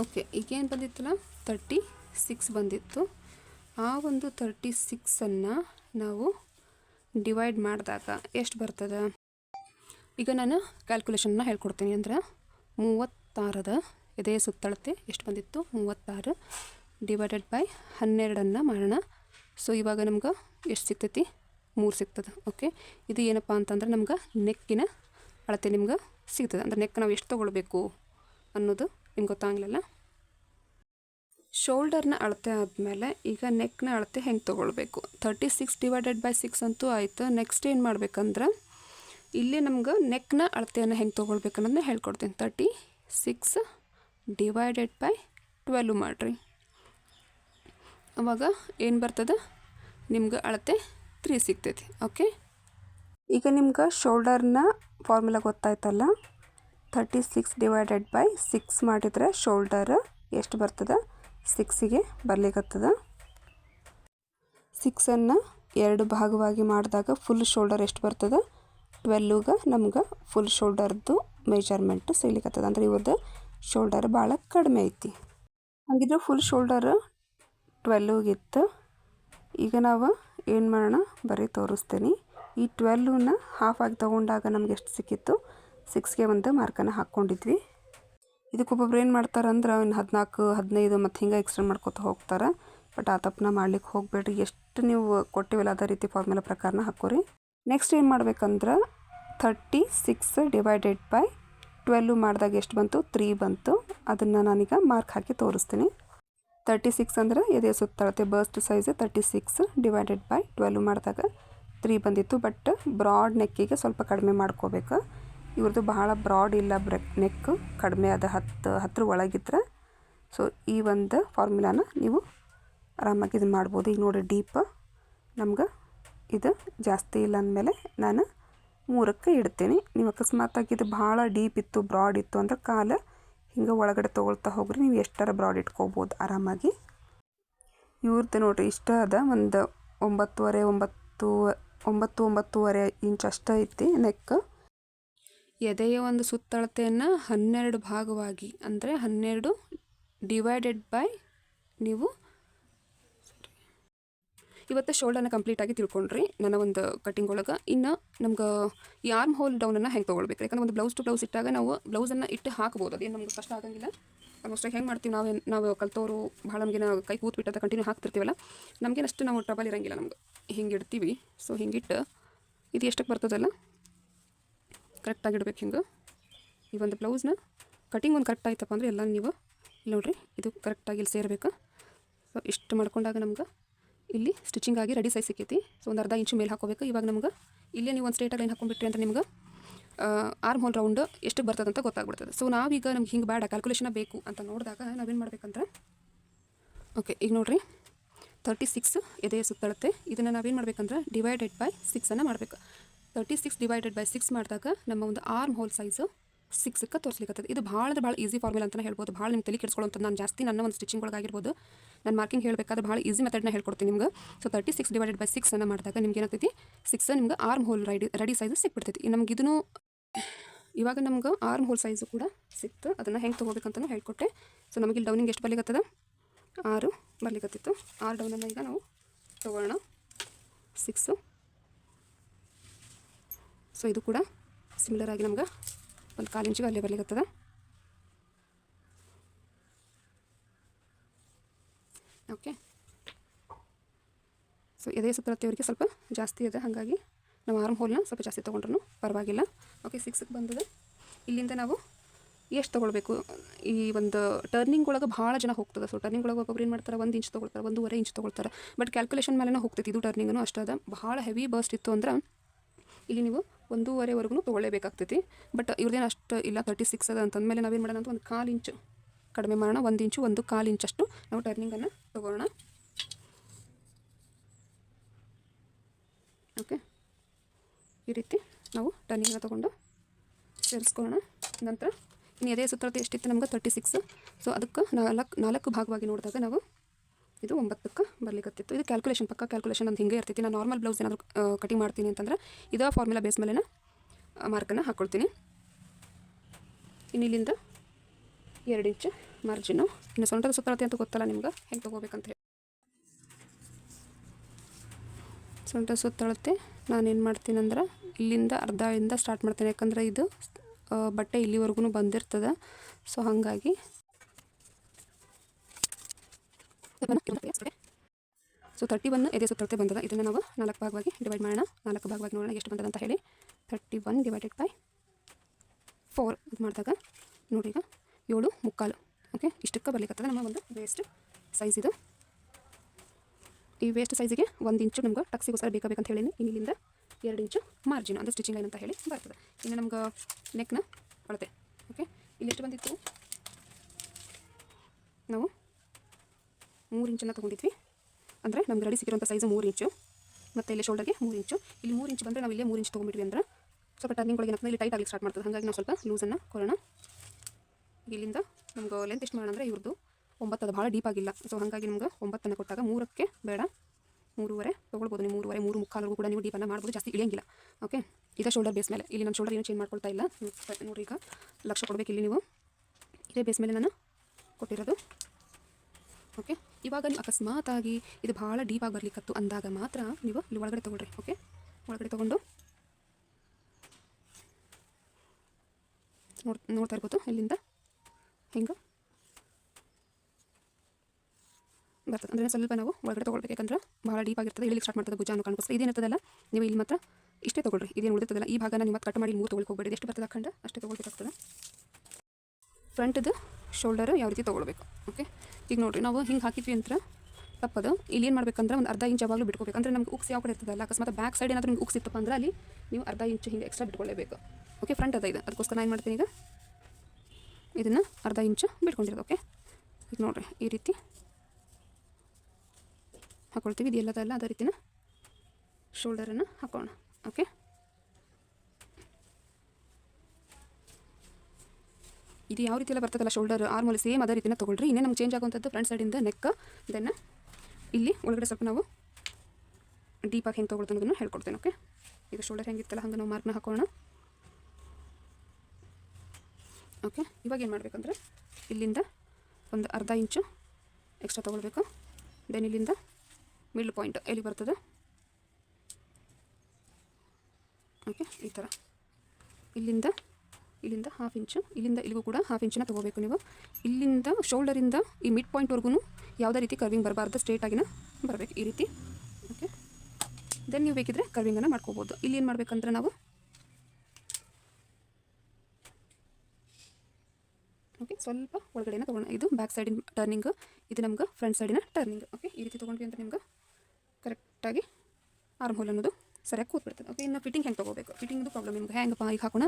ಓಕೆ, ಈಗೇನು ಬಂದಿತ್ತಲ್ಲ? ತರ್ಟಿ ಸಿಕ್ಸ್ ಬಂದಿತ್ತು. ಆ ಒಂದು ತರ್ಟಿ ಸಿಕ್ಸನ್ನು ನಾವು ಡಿವೈಡ್ ಮಾಡಿದಾಗ ಎಷ್ಟು ಬರ್ತದೆ? ಈಗ ನಾನು ಕ್ಯಾಲ್ಕುಲೇಷನ್ನ ಹೇಳ್ಕೊಡ್ತೀನಿ ಅಂದ್ರೆ ಮೂವತ್ತಾರದ ಇದೇ ಸುತ್ತಳತೆ ಎಷ್ಟು ಬಂದಿತ್ತು? ಮೂವತ್ತಾರು ಡಿವೈಡೆಡ್ ಬೈ ಹನ್ನೆರಡನ್ನು ಮಾಡೋಣ. ಸೊ ಇವಾಗ ನಮ್ಗೆ ಎಷ್ಟು ಸಿಗ್ತೈತಿ? ಮೂರು ಸಿಗ್ತದೆ. ಓಕೆ, ಇದು ಏನಪ್ಪ ಅಂತಂದ್ರೆ ನಮ್ಗೆ ನೆಕ್ಕಿನ ಅಳತೆ ನಿಮ್ಗೆ ಸಿಗ್ತದೆ. ಅಂದ್ರೆ ನೆಕ್ ನಾವು ಎಷ್ಟು ತೊಗೊಳ್ಬೇಕು ಅನ್ನೋದು ನಿಮ್ಗೆ ಗೊತ್ತಾಗಲಿಲ್ಲ? ಶೋಲ್ಡರ್ನ ಅಳತೆ ಆದಮೇಲೆ ಈಗ ನೆಕ್ನ ಅಳತೆ ಹೆಂಗೆ ತೊಗೊಳ್ಬೇಕು? Thirty six divided by six ಅಂತೂ ಆಯಿತು. ನೆಕ್ಸ್ಟ್ ಏನು ಮಾಡ್ಬೇಕಂದ್ರೆ, ಇಲ್ಲಿ ನಮ್ಗೆ ನೆಕ್ನ ಅಳತೆಯನ್ನು ಹೆಂಗೆ ತೊಗೊಳ್ಬೇಕು ಅನ್ನೋದನ್ನ ಹೇಳ್ಕೊಡ್ತೀನಿ. Thirty six divided by twelve ಮಾಡಿರಿ. ಅವಾಗ ಏನು ಬರ್ತದೆ? ನಿಮ್ಗೆ ಅಳತೆ ತ್ರೀ ಸಿಗ್ತೈತಿ ಓಕೆ ಈಗ ನಿಮ್ಗೆ ಶೋಲ್ಡರ್ನ ಫಾರ್ಮುಲಾ ಗೊತ್ತಾಯ್ತಲ್ಲ? Thirty six divided by six ಮಾಡಿದರೆ ಶೋಲ್ಡರ್ ಎಷ್ಟು ಬರ್ತದೆ? ಸಿಕ್ಸಿಗೆ ಬರ್ಲಿಕ್ಕತ್ತದ ಸಿಕ್ಸನ್ನು ಎರಡು ಭಾಗವಾಗಿ ಮಾಡಿದಾಗ ಫುಲ್ ಶೋಲ್ಡರ್ ಎಷ್ಟು ಬರ್ತದೆ? ಟ್ವೆಲ್ಲುಗೆ ನಮ್ಗೆ ಫುಲ್ ಶೋಲ್ಡರ್ದು ಮೆಜರ್ಮೆಂಟ್ ಸಿಗ್ಲಿಕ್ಕತ್ತದ ಅಂದ್ರೆ ಇವ್ರದ್ದು ಶೋಲ್ಡರ್ ಭಾಳ ಕಡಿಮೆ ಐತಿ. ಹಂಗಿದ್ರೆ ಫುಲ್ ಶೋಲ್ಡರ್ ಟ್ವೆಲ್ಲುಗಿತ್ತು ಈಗ ನಾವು ಏನು ಮಾಡೋಣ? ಬರೀ ತೋರಿಸ್ತೀನಿ. ಈ ಟ್ವೆಲ್ವನ್ನ ಹಾಫ್ ಆಗಿ ತೊಗೊಂಡಾಗ ನಮ್ಗೆ ಎಷ್ಟು ಸಿಕ್ಕಿತ್ತು? ಸಿಕ್ಸ್ಗೆ ಒಂದು ಮಾರ್ಕನ್ನು ಹಾಕ್ಕೊಂಡಿದ್ವಿ. ಇದಕ್ಕೊಬ್ಬೊಬ್ರು ಏನು ಮಾಡ್ತಾರೆ ಅಂದ್ರೆ ಇನ್ನು ಹದಿನಾಲ್ಕು, ಹದಿನೈದು ಮತ್ತು ಹಿಂಗೆ ಎಕ್ಸ್ಟೆಂಡ್ ಮಾಡ್ಕೊತ ಹೋಗ್ತಾರೆ. ಬಟ್ ಆ ತಪ್ಪನ್ನ ಮಾಡ್ಲಿಕ್ಕೆ ಹೋಗಬೇಡ್ರಿ. ಎಷ್ಟು ನೀವು ಕೊಟ್ಟಿವಲ್ಲ ಅದೇ ರೀತಿ ಫಾರ್ಮುಲಾ ಪ್ರಕಾರನ ಹಾಕೋರಿ. ನೆಕ್ಸ್ಟ್ ಏನು ಮಾಡ್ಬೇಕಂದ್ರೆ thirty six divided by twelve ಮಾಡಿದಾಗ ಎಷ್ಟು ಬಂತು? ತ್ರೀ ಬಂತು. ಅದನ್ನು ನಾನೀಗ ಮಾರ್ಕ್ ಹಾಕಿ ತೋರಿಸ್ತೀನಿ. ತರ್ಟಿ ಸಿಕ್ಸ್ ಅಂದರೆ ಎದೆ ಸುತ್ತಳತೆ bust size thirty six divided by twelve ಮಾಡಿದಾಗ ತ್ರೀ ಬಂದಿತ್ತು. ಬಟ್ ಬ್ರಾಡ್ ನೆಕ್ಕಿಗೆ ಸ್ವಲ್ಪ ಕಡಿಮೆ ಮಾಡ್ಕೋಬೇಕು. ಇವ್ರದ್ದು ಬಹಳ ಬ್ರಾಡ್ ಇಲ್ಲ ಬ್ರೆಕ್ ನೆಕ್ ಕಡಿಮೆ ಅದ ಹತ್ತು, ಹತ್ತಿರ ಒಳಗಿದ್ರೆ. ಸೊ ಈ ಒಂದು ಫಾರ್ಮುಲಾನ ನೀವು ಆರಾಮಾಗಿ ಇದನ್ನು ಮಾಡ್ಬೋದು. ಈಗ ನೋಡಿ ಡೀಪ್ ನಮ್ಗೆ ಇದು ಜಾಸ್ತಿ ಇಲ್ಲ ಅಂದಮೇಲೆ ನಾನು ಮೂರಕ್ಕೆ ಇಡ್ತೀನಿ. ನೀವು ಅಕಸ್ಮಾತಾಗಿ ಇದು ಭಾಳ ಡೀಪ್ ಇತ್ತು ಬ್ರಾಡ್ ಇತ್ತು ಅಂದ್ರೆ ಕಾಲು ಹಿಂಗೆ ಒಳಗಡೆ ತೊಗೊಳ್ತಾ ಹೋಗ್ರಿ. ನೀವು ಎಷ್ಟರ ಬ್ರಾಡ್ ಇಟ್ಕೋಬೋದು ಆರಾಮಾಗಿ. ಇವ್ರದ್ದು ನೋಡಿರಿ ಇಷ್ಟ ಅದ ಒಂದು ಒಂಬತ್ತುವರೆ, ಒಂಬತ್ತು ಒಂಬತ್ತು, ಒಂಬತ್ತುವರೆ ಇಂಚ್ ಅಷ್ಟ ಐತಿ ನೆಕ್ ಎದೆಯ ಒಂದು ಸುತ್ತಳತೆಯನ್ನು ಹನ್ನೆರಡು ಭಾಗವಾಗಿ, ಅಂದರೆ ಹನ್ನೆರಡು ಡಿವೈಡೆಡ್ ಬೈ ನೀವು ಇವತ್ತು ಶೋಲ್ಡರ್ನ ಕಂಪ್ಲೀಟಾಗಿ ತಿಳ್ಕೊಂಡ್ರಿ, ನನ್ನ ಒಂದು ಕಟಿಂಗ್ ಒಳಗೆ. ಇನ್ನು ನಮ್ಗೆ ಈ ಆರ್ಮ್ ಹೋಲ್ ಡೌನನ್ನು ಹೆಂಗೆ ತೊಗೊಳ್ಬೇಕು? ಯಾಕಂದ್ರೆ ಒಂದು ಬ್ಲೌಸ್ ಟು ಬ್ಲೌಸ್ ಇಟ್ಟಾಗ ನಾವು ಬ್ಲೌಸನ್ನು ಇಟ್ಟು ಹಾಕ್ಬೋದು. ಅದೇನು ನಮ್ಗೆ ಕಷ್ಟ ಆಗಂಗಿಲ್ಲ. ಆಲ್ಮೋಸ್ಟ್ ಹೆಂಗೆ ಮಾಡ್ತೀವಿ ನಾವು ನಾವು ಕಲ್ತೋರು ಭಾಳ ನಮಗೆ ನಾವು ಕೈ ಕೂತ್ ಬಿಟ್ಟದ ಕಂಟಿನ್ಯೂ ಹಾಕ್ತಿರ್ತೀವಲ್ಲ, ನಮಗೇನಷ್ಟು ನಾವು ಟ್ರಬಲ್ ಇರಂಗಿಲ್ಲ ನಮ್ಗೆ. ಹಿಂಗೆ ಇಡ್ತೀವಿ. ಸೊ ಹಿಂಗಿಟ್ಟು ಇದು ಎಷ್ಟಕ್ಕೆ ಬರ್ತದಲ್ಲ? ಕರೆಕ್ಟಾಗಿ ಇಡ್ಬೇಕು ಹಿಂಗೆ. ಈ ಒಂದು ಬ್ಲೌಸ್ನ ಕಟಿಂಗ್ ಒಂದು ಕರೆಕ್ಟ್ ಆಯ್ತಪ್ಪ ಅಂದರೆ ಎಲ್ಲ ನೀವು ಇಲ್ಲಿ ನೋಡಿರಿ, ಇದು ಕರೆಕ್ಟಾಗಿ ಇಲ್ಲಿ ಸೇರಬೇಕು. ಸೊ ಇಷ್ಟು ಮಾಡ್ಕೊಂಡಾಗ ನಮ್ಗೆ ಇಲ್ಲಿ ಸ್ಟಿಚಿಂಗ್ ಆಗಿ ರೆಡಿ ಸೈಜ್ ಸಿಕ್ಕೈತಿ. ಸೊ ಒಂದು ಅರ್ಧ ಇಂಚು ಮೇಲೆ ಹಾಕೋಬೇಕು. ಇವಾಗ ನಮ್ಗೆ ಇಲ್ಲೇ ನೀವು ಒಂದು ಸ್ಟ್ರೇಟಾಗಿ ಲೈನ್ ಹಾಕೊಂಡ್ಬಿಟ್ರಿ ಅಂತ ನಿಮ್ಗೆ ಆರ್ಮ್ ಹೋಲ್ ರೌಂಡ್ ಎಷ್ಟು ಬರ್ತದೆ ಅಂತ ಗೊತ್ತಾಗ್ಬಿಡ್ತದೆ. ಸೊ ನಾವೀಗ ನಮ್ಗೆ ಹಿಂಗೆ ಬೇಡ ಕ್ಯಾಲ್ಕುಲೇಷನ್ ಬೇಕು ಅಂತ ನೋಡಿದಾಗ ನಾವೇನು ಮಾಡ್ಬೇಕಂದ್ರೆ ಓಕೆ ಈಗ ನೋಡಿರಿ. ತರ್ಟಿ ಸಿಕ್ಸ್ ಎದೆ ಸುತ್ತಳತೆ ಇದನ್ನು ನಾವೇನು ಮಾಡ್ಬೇಕಂದ್ರೆ ಡಿವೈಡೆಡ್ ಬೈ ಸಿಕ್ಸನ್ನು ಮಾಡಬೇಕು. Thirty six divided by six ಮಾಡಿದಾಗ ನಮ್ಮ ಒಂದು ಆರ್ಮ್ ಹೋಲ್ ಸೈಜು ಸಿಕ್ಸಕ್ಕೆ ತೋರಿಸ್ಲಿಕ್ಕೆ ಇದು ಭಾಳ ಭಾಳ ಈಸಿ ಫಾರ್ಮುಲಾ ಅಂತ ಹೇಳ್ಬೋದು. ಭಾಳ ನಿಮ್ಗೆ ತಲೆ ಅಂತ ನಾನು ಜಾಸ್ತಿ ನನ್ನ ಒಂದು ಸ್ಟಿಚಿಂಗ್ ಒಳಗಾಗಿರ್ಬೋದು. ನಾನು ಮಾರ್ಕಿಂಗ್ ಹೇಳಬೇಕಾದ್ರೆ ಭಾಳ ಈಸಿ ಮೆಥಡ್ನ ಹೇಳ್ಕೊಡ್ತೀನಿ ನಿಮ್ಗೆ. So thirty six divided by six ಅನ್ನ ಮಾಡಿದಾಗ ನಿಮ್ಗೆ ಏನಾಗ್ತೈತಿ? ಸಿಕ್ಸ್ ನಿಮ್ಗೆ arm hole ready ready size ಸಿಕ್ಬಿಡ್ತೈತಿ. ನಮ್ಗೆ ಇದನ್ನು ಇವಾಗ ನಮ್ಗೆ ಆರ್ಮ್ ಹೋಲ್ ಸೈಜು ಕೂಡ ಸಿಕ್ತು. ಅದನ್ನು ಹೆಂಗೆ ತೊಗೋಬೇಕಂತಲೂ ಹೇಳ್ಕೊಟ್ಟೆ. ಸೊ ನಮಗೆ ಇಲ್ಲಿ ಡೌನಿಂಗ್ ಎಷ್ಟು ಬರ್ಲಿಕ್ಕತ್ತದ ಆರು ಬರ್ಲಿಕ್ಕತ್ತಿತ್ತು ಆರು ಡೌನನ್ನು ಈಗ ನಾವು ತೊಗೊಳ್ಳೋಣ ಸಿಕ್ಸು ಸೊ ಇದು ಕೂಡ ಸಿಮಿಲರ್ ಆಗಿ ನಮ್ಗೆ ಒಂದು ಕಾಲು ಇಂಚಿಗೆ ಅಲ್ಲೇ ಬರ್ಲಿಕ್ಕೆ ಓಕೆ ಸೊ ಎದೆ ಅವರಿಗೆ ಸ್ವಲ್ಪ ಜಾಸ್ತಿ ಇದೆ, ಹಾಗಾಗಿ ನಾವು ಆರ್ಮ್ ಹೋಲ್ನ ಸ್ವಲ್ಪ ಜಾಸ್ತಿ ತೊಗೊಂಡ್ರು ಪರವಾಗಿಲ್ಲ. ಓಕೆ ಸಿಕ್ಸ್ಗೆ ಬಂದಿದೆ. ಇಲ್ಲಿಂದ ನಾವು ಎಷ್ಟು ತೊಗೊಳ್ಬೇಕು? ಈ ಒಂದು ಟರ್ನಿಂಗ್ ಒಳಗೆ ಭಾಳ ಜನ ಹೋಗ್ತದೆ. ಸೊ ಟರ್ನಿಂಗ್ ಒಳಗೆ ಒಬ್ಬೊಬ್ರು ಏನು ಮಾಡ್ತಾರೆ? ಒಂದು ಇಂಚ್ ತೊಗೊಳ್ತಾರೆ, ಒಂದೂವರೆ ಇಂಚ್ ತೊಗೊಳ್ತಾರೆ. ಬಟ್ ಕ್ಯಾಲ್ಕುಲೇಷನ್ ಮೇಲೆ ಹೋಗ್ತೈತಿ, ಇದು ಟರ್ನಿಂಗನು ಅಷ್ಟದ ಭಾಳ ಹೆವಿ ಬರ್ಸ್ಟ್ ಇತ್ತು ಅಂದ್ರೆ ಇಲ್ಲಿ ನೀವು ಒಂದೂವರೆವರೆಗೂ ತೊಗೊಳ್ಳೇಬೇಕಾಗ್ತೈತಿ. ಬಟ್ ಇವ್ರದ್ದೇನು ಅಷ್ಟು ಇಲ್ಲ ತರ್ಟಿ ಸಿಕ್ಸ್ ಅದ ಅಂತಂದಮೇಲೆ ನಾವೇನು ಮಾಡೋಣ ಅಂತ ಒಂದು ಕಾಲು ಇಂಚು ಕಡಿಮೆ ಮಾಡೋಣ, ಒಂದು ಇಂಚು, ಒಂದು ಕಾಲು ಇಂಚಷ್ಟು ನಾವು ಟರ್ನಿಂಗನ್ನು ತೊಗೊಳ್ಳೋಣ ಓಕೆ ಈ ರೀತಿ ನಾವು ಟರ್ನಿಂಗನ್ನು ತೊಗೊಂಡು ಸೇರಿಸ್ಕೊಳ್ಳೋಣ. ನಂತರ ಇನ್ನು ಎದೆ ಸುತ್ತ ಎಷ್ಟಿತ್ತು ನಮ್ಗೆ? ತರ್ಟಿ ಸಿಕ್ಸ್ ಸೊ ಅದಕ್ಕೆ ನಾಲ್ಕು ನಾಲ್ಕು ಭಾಗವಾಗಿ ನೋಡಿದಾಗ ನಾವು ಇದು ಒಂಬತ್ತಕ್ಕೆ ಬರ್ಲಿಕತ್ತಿತ್ತು. ಇದು ಕ್ಯಾಲ್ಕುಲೇಷನ್ ಪಕ್ಕ ಕ್ಯಾಲ್ಕುಲೇಷನ್ ಅಂತ ಹಿಂಗೆ ಇರ್ತೈತಿ. ನಾನು ನಾರ್ಮಲ್ ಬ್ಲೌಸ್ ಏನಾದರೂ ಕಟಿಂಗ್ ಮಾಡ್ತೀನಿ ಅಂತಂದ್ರೆ ಇದೇ ಫಾರ್ಮುಲಾ ಬೇಸ್ ಮೇಲೆ ಮಾರ್ಕನ್ನು ಹಾಕ್ಕೊಳ್ತೀನಿ ಇನ್ನು ಇಲ್ಲಿಂದ ಎರಡು ಇಂಚು ಮಾರ್ಜಿನು ಇನ್ನು ಸೊಂಟದ ಸುತ್ತಳತೆ ಅಂತ ಗೊತ್ತಲ್ಲ ನಿಮ್ಗೆ? ಹೆಂಗೆ ತೊಗೋಬೇಕಂತ ಹೇಳಿ. ಸೊಂಟ ಸುತ್ತಳತೆ ನಾನೇನು ಮಾಡ್ತೀನಿ ಅಂದ್ರೆ ಇಲ್ಲಿಂದ ಅರ್ಧದಿಂದ ಸ್ಟಾರ್ಟ್ ಮಾಡ್ತೀನಿ. ಯಾಕಂದ್ರೆ ಇದು ಬಟ್ಟೆ ಇಲ್ಲಿವರೆಗೂ ಬಂದಿರ್ತದೆ. ಸೊ ಹಾಗಾಗಿ ಸೊ ತರ್ಟಿ ಒನ್ ಎದೆ ಸುತ್ತಳತೆ ಬಂದದ ಇದನ್ನು ನಾವು ನಾಲ್ಕು ಭಾಗವಾಗಿ ಡಿವೈಡ್ ಮಾಡೋಣ. ನಾಲ್ಕು ಭಾಗವಾಗಿ ನೋಡೋಣ ಎಷ್ಟು ಬಂದದ ಅಂತ ಹೇಳಿ. Thirty one divided by four ಇದು ಮಾಡಿದಾಗ ನೋಡಿ ಈಗ ಏಳು ಮುಕ್ಕಾಲು. ಓಕೆ ಇಷ್ಟಕ್ಕೆ ಬರ್ಲಿಕ್ಕತ್ತದ ನಮ್ಮ ಒಂದು ವೇಸ್ಟ್ ಸೈಜ್ ಇದು. ಈ ವೇಸ್ಟ್ ಸೈಜಿಗೆ ಒಂದು ಇಂಚು ನಮ್ಗೆ ಟಕ್ಸಿಗೋಸ್ಕರ ಬೇಕಾಗಬೇಕಂತ ಹೇಳಿ ಇಲ್ಲಿಂದ ಎರಡು ಇಂಚು ಮಾರ್ಜಿನ್ ಅಂದರೆ ಸ್ಟಿಚಿಂಗ್ ಲೈನ್ ಅಂತ ಹೇಳಿ ಬರ್ತದೆ. ಇನ್ನು ನಮ್ಗೆ ನೆಕ್ನ ಅಳತೆ ಓಕೆ ಇಲ್ಲಿ ಎಷ್ಟು ಬಂದಿತ್ತು? ನಾವು ಮೂರು ಇಂಚನ್ನು ತೊಗೊಂಡಿದ್ವಿ. ಅಂದರೆ ನಮ್ಗೆ ರೆಡಿ ಸಿಗಿರೋಂಥ ಸೈಜು ಮೂರು ಇಂಚು. ಮತ್ತು ಇಲ್ಲಿ ಶೋಲ್ಡರ್ಗೆ ಮೂರು ಇಂಚು. ಇಲ್ಲಿ ಮೂರು ಇಂಚು ಬಂದರೆ ನಾವು ಇಲ್ಲೇ ಮೂರು ಇಂಚು ತೊಗೊಂಡ್ಬಿಟ್ವಿ ಅಂದ್ರೆ ಸ್ವಲ್ಪ ಟರ್ನಿಂಗ್ ಒಳಗೆ ಇಲ್ಲಿ ಟೈಟ್ ಆಗಲಿ ಸ್ಟಾರ್ಟ್ ಮಾಡ್ತದೆ. ಹಾಗಾಗಿ ನಾವು ಸ್ವಲ್ಪ ಲೂಸನ್ನು ಕೊಡೋಣ. ಇಲ್ಲಿಂದ ನಮ್ಗೆ ಲೆಂತ್ ಎಷ್ಟು ಮಾಡೋಣ ಅಂದರೆ ಇವ್ರದ್ದು ಒಂಬತ್ತು ಅದು ಭಾಳ ಡೀಪ್ ಆಗಿಲ್ಲ. ಸೊ ಹಾಗಾಗಿ ನಿಮ್ಗೆ ಒಂಬತ್ತನ್ನು ಕೊಟ್ಟಾಗ ಮೂರಕ್ಕೆ ಬೇಡ. ಮೂರುವರೆ ತೊಗೊಳ್ಬೋದು ನೀವು. ಮೂರುವರೆ, ಮೂರು ಮುಕ್ಕಾಲ್ವರೆಗೂ ಕೂಡ ನೀವು ಡೀಪನ್ನು ಮಾಡ್ಬೋದು. ಜಾಸ್ತಿ ಇಳಿಯಂಗಿಲ್ಲ. ಓಕೆ ಇದೇ ಶೋಲ್ಡರ್ ಬೇಸ್ ಮೇಲೆ. ಇಲ್ಲಿ ನಾನು ಶೋಲ್ಡರ್ ಏನು ಚೇಂಜ್ ಮಾಡ್ಕೊಳ್ತಾ ಇಲ್ಲ. ನೋಡಿ ಈಗ ಲಕ್ಷ ಕೊಡಬೇಕು ಇಲ್ಲಿ ನೀವು. ಇದೇ ಬೇಸ್ ಮೇಲೆ ನಾನು ಕೊಟ್ಟಿರೋದು. ಓಕೆ ಇವಾಗ ನೀವು ಅಕಸ್ಮಾತಾಗಿ ಇದು ಭಾಳ ಡೀಪಾಗಿ ಬರ್ಲಿಕ್ಕತ್ತು ಅಂದಾಗ ಮಾತ್ರ ನೀವು ಇಲ್ಲಿ ಒಳಗಡೆ ತೊಗೊಳ್ರಿ ಓಕೆ ಒಳಗಡೆ ತೊಗೊಂಡು. ನೋಡ್, ನೋಡ್ತಾ ಇರ್ಬೋದು ಇಲ್ಲಿಂದ. ಹಿಂಗೆ? ಬರ್ತದೆ. ಅಂದರೆ ಸ್ವಲ್ಪ ನಾವು ಒಳಗಡೆ ತೊಗೊಳ್ಬೇಕು, ಯಾಕಂದ್ರೆ ಭಾಳ ಡೀಪ್ ಆಗಿರ್ತದೆ. ಇಳಿಲಿಕ್ಕೆ ಸ್ಟಾರ್ಟ್ ಮಾಡ್ತದೆ ಭುಜ ಅನ್ನೋ ಕಾಣಿಸ್ತದೆ ಇದೇನಿರ್ತದಲ್ಲ ನೀವು ಇಲ್ಲಿ ಮಾತ್ರ ಇಷ್ಟೇ ತೊಗೊಳ್ರಿ. ಇದೇನು ಉಳಿದಿರ್ತದಲ್ಲ, ಈ ಭಾಗನ ನೀವು ಕಟ್ ಮಾಡಿ ಮೂರು ತೊಗೊಳಕ್ಕೆ ಹೋಗಬೇಡಿ. ಎಷ್ಟು ಬರ್ತದೆ ಹಾಕೊಂಡು ಅಷ್ಟೇ ತೊಗೊಳ್ಬೇಕಾಗ್ತದೆ. ಫ್ರಂಟ್ದು ಶೋಲ್ಡರ್ ಯಾವ ರೀತಿ ತೊಗೊಳ್ಬೇಕು ಓಕೆ ಈಗ ನೋಡಿರಿ, ನಾವು ಹಿಂಗೆ ಹಾಕಿದ್ವಿ ಅಂತ ತಪ್ಪದು. ಇಲ್ಲಿ ಏನು ಮಾಡ್ಬೇಕಂದ್ರೆ ಒಂದು ಅರ್ಧ ಇಂಚ್ ಯಾವಾಗಲೂ ಬಿಟ್ಕೋಬೇಕು. ಅಂದರೆ ನಮ್ಗೆ ಉಕ್ಸ್ ಯಾವ ಕಡೆ ಇರ್ತದಲ್ಲ, ಅಕಸ್ಮಾತ್ ಬ್ಯಾಕ್ ಸೈಡ್ ಏನಾದರೂ ನಿಮ್ಗೆ ಉಕ್ಸ್ ಇತ್ತಪ್ಪ ಅಂದ್ರೆ ಅಲ್ಲಿ ನೀವು ಅರ್ಧ ಇಂಚು ಹಿಂಗೆ ಎಕ್ಸ್ಟ್ರಾ ಬಿಟ್ಕೊಳ್ಳೇಬೇಕು. ಓಕೆ ಫ್ರಂಟ್ ಅದ ಇದು. ಅದಕ್ಕೋಸ್ಕರ ನಾನು ಏನು ಮಾಡ್ತೀನಿ ಈಗ? ಇದನ್ನು ಅರ್ಧ ಇಂಚು ಬಿಟ್ಕೊಂಡಿರೋದು ಓಕೆ ಈಗ ನೋಡಿರಿ, ಈ ರೀತಿ ಹಾಕ್ಕೊಳ್ತೀವಿ ಇದು ಎಲ್ಲದಲ್ಲ ಅದೇ ರೀತಿನ ಶೋಲ್ಡರನ್ನು ಹಾಕೋಣ ಓಕೆ ಇದು ಯಾವ ರೀತಿ ಎಲ್ಲ ಬರ್ತದಲ್ಲ ಶೋಲ್ಡರ್ ಆರ್ಮಲ್ಲಿ ಸೇಮ್ ಅದೇ ರೀತಿನ ತೊಗೊಳ್ರಿ. ಇನ್ನೇ ನಮ್ಗೆ ಚೇಂಜ್ ಆಗುವಂಥದ್ದು ಫ್ರಂಟ್ ಸೈಡಿಂದ ನೆಕ್ ದೆನ್ ಇಲ್ಲಿ ಒಳಗಡೆ ಸ್ವಲ್ಪ ನಾವು ಡೀಪಾಗಿ ಹೆಂಗೆ ತೊಗೊಳ್ತು ಅನ್ನೋದನ್ನು ಹೇಳ್ಕೊಡ್ತೇನೆ ಓಕೆ ಈಗ ಶೋಲ್ಡರ್ ಹೆಂಗಿತ್ತಲ್ಲ, ಹಂಗೆ ನಾವು ಮಾರ್ಕ್ನ ಹಾಕೋಣ. ಓಕೆ ಇವಾಗ ಏನು ಮಾಡಬೇಕಂದ್ರೆ ಇಲ್ಲಿಂದ ಒಂದು ಅರ್ಧ ಇಂಚು ಎಕ್ಸ್ಟ್ರಾ ತೊಗೊಳ್ಬೇಕು. ದೆನ್ ಇಲ್ಲಿಂದ ಮಿಡ್ಲ್ ಪಾಯಿಂಟ್ ಎಲ್ಲಿ ಬರ್ತದೆ? ಓಕೆ ಈ ಥರ ಇಲ್ಲಿಂದ ಇಲ್ಲಿಂದ ಹಾಫ್ ಇಂಚು ಇಲ್ಲಿಂದ ಇಲ್ಲಿಗೂ ಕೂಡ ಹಾಫ್ ಇಂಚನ್ನ ತೊಗೋಬೇಕು ನೀವು. ಇಲ್ಲಿಂದ ಶೋಲ್ಡರಿಂದ ಈ ಮಿಡ್ ಪಾಯಿಂಟ್ವರೆಗೂ ಯಾವುದೇ ರೀತಿ ಕರ್ವಿಂಗ್ ಬರಬಾರ್ದು ಸ್ಟ್ರೇಟಾಗಿನ ಬರಬೇಕು ಈ ರೀತಿ. ಓಕೆ ದೆನ್ ನೀವು ಬೇಕಿದ್ರೆ ಕರ್ವಿಂಗನ್ನು ಮಾಡ್ಕೋಬೋದು. ಇಲ್ಲಿ ಏನು ಮಾಡಬೇಕಂದ್ರೆ ನಾವು ಓಕೆ ಸ್ವಲ್ಪ ಒಳಗಡೆನ ತೊಗೊಂಡು ಇದು ಬ್ಯಾಕ್ ಸೈಡಿನ ಟರ್ನಿಂಗ್ ಇದು ನಮ್ಗೆ ಫ್ರಂಟ್ ಸೈಡಿನ ಟರ್ನಿಂಗ್ ಓಕೆ ಈ ರೀತಿ ತೊಗೊಂಡ್ವಿ ಅಂದರೆ ನಿಮ್ಗೆ ಕರೆಕ್ಟಾಗಿ ಆರ್ಮ್ ಹೋಲ್ ಅನ್ನೋದು ಸರಿಯಾಗಿ ಕೂತ್ಬಿಡ್ತದೆ ಓಕೆ ಇನ್ನು ಫಿಟ್ಟಿಂಗ್ ಹೆಂಗೆ ತೊಗೋಬೇಕು? ಫಿಟ್ಟಿಂಗ್ದು ಪ್ರಾಬ್ಲಮ್ ನಿಮ್ಗೆ ಹೆಂಗಪ್ಪ ಈಗ ಹಾಕೋಣ?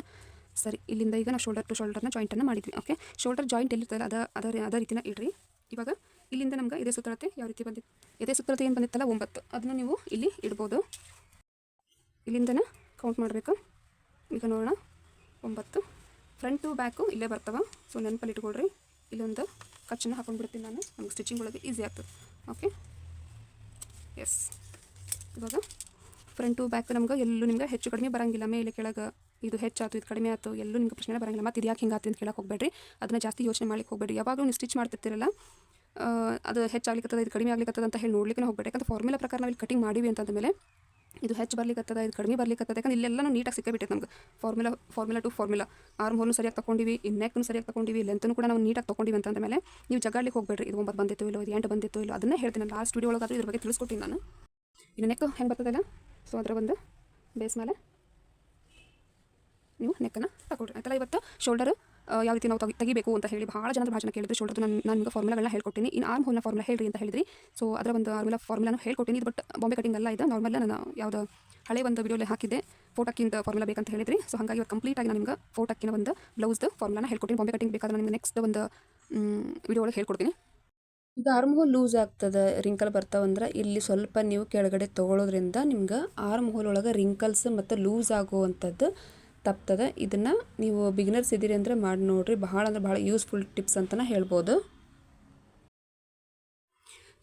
ಸರಿ, ಇಲ್ಲಿಂದ ಈಗ ನಾವು ಶೋಲ್ಡರ್ ಟು ಶೋಲ್ಡರ್ನ ಜಾಯಿಂಟನ್ನು ಮಾಡಿದ್ವಿ. ಓಕೆ ಶೋಲ್ಡರ್ ಜಾಯಿಂಟ್ ಎಲ್ಲಿರ್ತಲ್ಲ ಅದ ಅದ, ಅದೇ ರೀತಿನ ಇಡ್ರಿ. ಇವಾಗ ಇಲ್ಲಿಂದ ನಮ್ಗೆ ಇದೇ ಸುತ್ತಳತೆ ಯಾವ ರೀತಿ ಬಂದಿತ್ತು ಇದೇ ಸುತ್ತಳತೆ ಏನು ಬಂದಿತ್ತಲ್ಲ, ಒಂಬತ್ತು. ಅದನ್ನು ನೀವು ಇಲ್ಲಿ ಇಡ್ಬೋದು. ಇಲ್ಲಿಂದನೇ ಕೌಂಟ್ ಮಾಡಬೇಕು. ಈಗ ನೋಡೋಣ. ಒಂಬತ್ತು. ಫ್ರಂಟು ಬ್ಯಾಕು ಇಲ್ಲೇ ಬರ್ತವೆ. ಸೊ ನೆನಪಲ್ಲಿ ಇಟ್ಕೊಳ್ರಿ. ಇಲ್ಲೊಂದು ಕಚ್ಚನ್ನು ಹಾಕೊಂಡ್ಬಿಡ್ತೀನಿ ನಾನು. ನಮ್ಗೆ ಸ್ಟಿಚಿಂಗ್ ಒಳಗೆ ಈಸಿ ಆಗ್ತದೆ. ಓಕೆ ಎಸ್ ಇವಾಗ ಫ್ರಂಟು ಬ್ಯಾಕ್ ನಮ್ಗೆ ಎಲ್ಲೂ ನಿಮ್ಗೆ ಹೆಚ್ಚು ಕಡಿಮೆ ಬರಂಗಿಲ್ಲ. ಮೇಲೆ ಕೆಳಗೆ ಇದು ಹೆಚ್ಚಾಯ್ತು, ಇದು ಕಡಿಮೆ ಆಯ್ತು, ಎಲ್ಲೂ ನಿಮ್ಗೆ ಪ್ರಶ್ನೆ ಬರಂಗಿಲ್ಲ. ಮತ್ತು ಇದು ಯಾಕೆ ಹಿಂಗಾತು ಅಂತ ಕೇಳಕ್ಕೆ ಹೋಗಬೇಡ್ರಿ. ಅದನ್ನ ಜಾಸ್ತಿ ಯೋಚನೆ ಮಾಡ್ಲಿಕ್ಕೆ ಹೋಗಬೇಡಿ ಯಾವಾಗಲೂ ನೀವು ಸ್ಟಿಚ್ ಮಾಡ್ತಿರ್ತಿರಲ್ಲ ಅದು ಹೆಚ್ಚಾಗ್ಲಿಕ್ಕತ್ತದ ಇದು ಕಡಿಮೆ ಆಗ್ಲಿಕ್ಕತ್ತದ ಅಂತ ಹೇಳಿ ನೋಡ್ಲಿಕ್ಕೆ ಹೋಗಬೇಡ ಯಾಕಂದ್ರೆ ಫಾರ್ಮುಲಾ ಪ್ರಕಾರ ನಾವು ಇಲ್ಲಿ ಕಟಿಂಗ್ ಮಾಡೀವಿ ಅಂತಂದ ಮೇಲೆ ಇದು ಹೆಚ್ಚು ಬರ್ಲಿಕ್ಕತ್ತದ ಇದು ಕಡಿಮೆ ಬರ್ಲಿಕ್ಕತ್ತದ ಯಾಕಂದ್ರೆ ಇಲ್ಲೆಲ್ಲ ನೀಟಾಗಿ ಸಿಕ್ಕಿಬಿಟ್ಟೈತೆ ನಮ್ಗೆ. Formula formula two formula arm ಹೋಲ್ನು ಸರಿಯಾಗಿ ತಗೊಂಡಿವಿ ಈ ನೆಕ್ನು ಸರಿಯಾಗಿ ತಗೊಂಡಿವಿ ಲೆಂತನು ಕೂಡ ನಾವು ನೀಟಾಗಿ ತೊಗೊಂಡಿವಿ ಅಂತಂದ ಮೇಲೆ ನೀವು ಜಗಾಡ್ಲಿಕ್ಕೆ ಹೋಗಬೇಡ್ರಿ. ಇದು ಒಂಬತ್ತು ಬಂದಿತ್ತು ಇಲ್ಲೋ, ಇದು ಎಂಟು ಬಂದಿತ್ತು ಇಲ್ಲೋ, ಅದನ್ನೇ ಹೇಳ್ತೀನಿ ಲಾಸ್ಟ್ ವೀಡಿಯೋ ಒಳಗಾದ್ರೂ ಇದ್ರ ಬಗ್ಗೆ ತಿಳಿಸ್ಕೊಟ್ಟಿನಿ ನಾನು. ಇನ್ನು ಹೆಂಗೆ ಬರ್ತದಲ್ಲ? ಸೊ, ಅದರ ಒಂದು ಬೇಸ್ ಮೇಲೆ ನೀವು ನೆಕ್ಕನ್ನು ತಗೊಳ್ರಿ. ಆಯ್ತಲ್ಲ, ಇವತ್ತು ಶೋಲ್ಡರ್ ಯಾವ ರೀತಿ ನಾವು ತೆಗಿ, ತೆಗಿಬೇಕು ಅಂತ ಹೇಳಿ ಭಾಳ ಜನ ಭಾಳ ಜನ ಕೇಳಿದ್ರು ಶೋಲ್ಡರ್ ನಾನು ನಾನು ನಿಮಗೆ ಫಾರ್ಮುಲಾಗಳನ್ನ ಹೇಳ್ಕೊಟ್ಟಿನಿ ಇನ್ನು ಆರ್ಮ್ ಹೋಲ್ನ ಫಾರ್ಮುಲಾ ಹೇಳ್ರಿ ಅಂತ ಹೇಳಿದ್ರಿ. ಸೊ, ಅದರ ಒಂದು ಆರ್ಮುಲಾ ಫಾರ್ಮುಲಾನು ಹೇಳ್ಕೊಟ್ಟಿನಿ ಇದು ಬಟ್ ಬಾಂಬೆ ಕಟಿಂಗ್ ಅಲ್ಲ ಇದು. ನಾರ್ಮಲ್ ನಾನು ಯಾವುದು ಹಳೆ ಒಂದು ವಿಡಿಯೋಲಿ ಹಾಕಿದ್ದೆ. ಫೋಟೋಕ್ಕಿಂತ ಫಾರ್ಮುಲಾ ಬೇಕಂತ ಹೇಳಿದ್ರಿ. ಸೊ, ಹಾಗಾಗಿ ಇವತ್ತು ಕಂಪ್ಲೀಟ್ ಆಗಿ ನಾನು ನಿಮ್ಗೆ ಫೋಟೋಕ್ಕಿನ ಒಂದು ಬ್ಲೌಸ್ದು ಫಾರ್ಮುಲಾನ ಹೇಳ್ಕೊಟ್ಟಿನಿ ಬಾಂಬೆ ಕಟ್ಟಿಂಗ್ ಬೇಕಾದ್ರೆ ನಿಮಗೆ ನೆಕ್ಸ್ಟ್ ಒಂದು ವಿಡಿಯೋ ಒಳಗೆ ಹೇಳ್ಕೊಡ್ತೀನಿ. ಈಗ ಆರ್ಮ್ಹೋಲ್ ಲೂಸ್ ಆಗ್ತದೆ ರಿಂಕಲ್ ಬರ್ತಾವಂದ್ರೆ ಇಲ್ಲಿ ಸ್ವಲ್ಪ ನೀವು ಕೆಳಗಡೆ ತೊಗೊಳೋದ್ರಿಂದ ನಿಮ್ಗೆ ಆರ್ಮ್ ಹೋಲ್ ಒಳಗೆ ರಿಂಕಲ್ಸ್ ಮತ್ತು ಲೂಸ್ ಆಗುವಂಥದ್ದು ತಪ್ತದೆ. ಇದನ್ನು ನೀವು ಬಿಗಿನರ್ಸ್ ಇದ್ದೀರಿ ಅಂದರೆ ಮಾಡಿ ನೋಡಿರಿ, ಭಾಳ ಅಂದ್ರೆ ಭಾಳ ಯೂಸ್ಫುಲ್ ಟಿಪ್ಸ್ ಅಂತಲೇ ಹೇಳ್ಬೋದು.